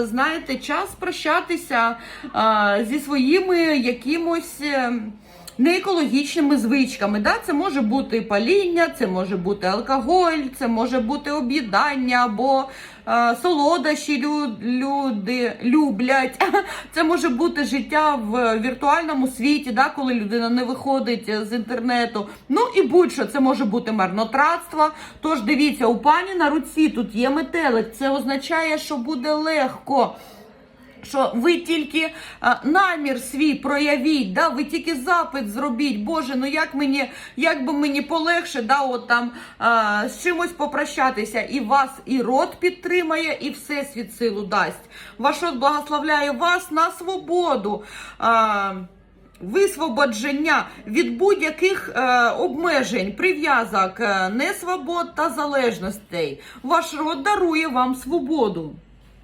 знаєте, час прощатися зі своїми якимось. е, Неекологічними звичками, да? це може бути паління, це може бути алкоголь, це може бути об'їдання або солодощі люди люблять. Це може бути життя в віртуальному світі, да? коли людина не виходить з інтернету. Ну і будь-що це може бути марнотратство. Тож дивіться, у пані на руці тут є метелик. Це означає, що буде легко що ви тільки намір свій проявіть, да? ви тільки запит зробіть. Боже, ну як мені, як би мені полегше, да, от там а, з чимось попрощатися, і вас і род підтримає, і всесвіт силу дасть. Ваш род благословляє вас на свободу. А, Висвободження від будь-яких е, обмежень, прив'язок, е, несвобод та залежностей. Ваш род дарує вам свободу.